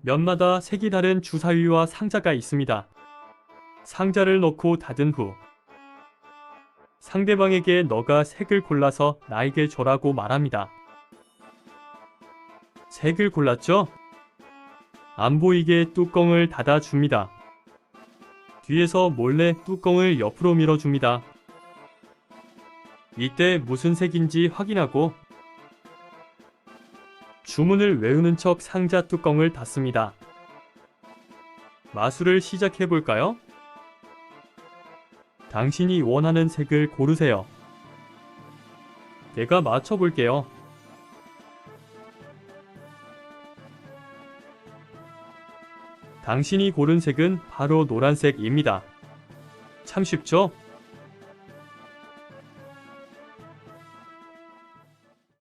면마다 색이 다른 주사위와 상자가 있습니다. 상자를 넣고 닫은 후 상대방에게 너가 색을 골라서 나에게 줘라고 말합니다. 색을 골랐죠? 안 보이게 뚜껑을 닫아줍니다. 뒤에서 몰래 뚜껑을 옆으로 밀어줍니다. 이때 무슨 색인지 확인하고 주문을 외우는 척 상자 뚜껑을 닫습니다. 마술을 시작해 볼까요? 당신이 원하는 색을 고르세요. 내가 맞춰 볼게요. 당신이 고른 색은 바로 노란색입니다. 참 쉽죠?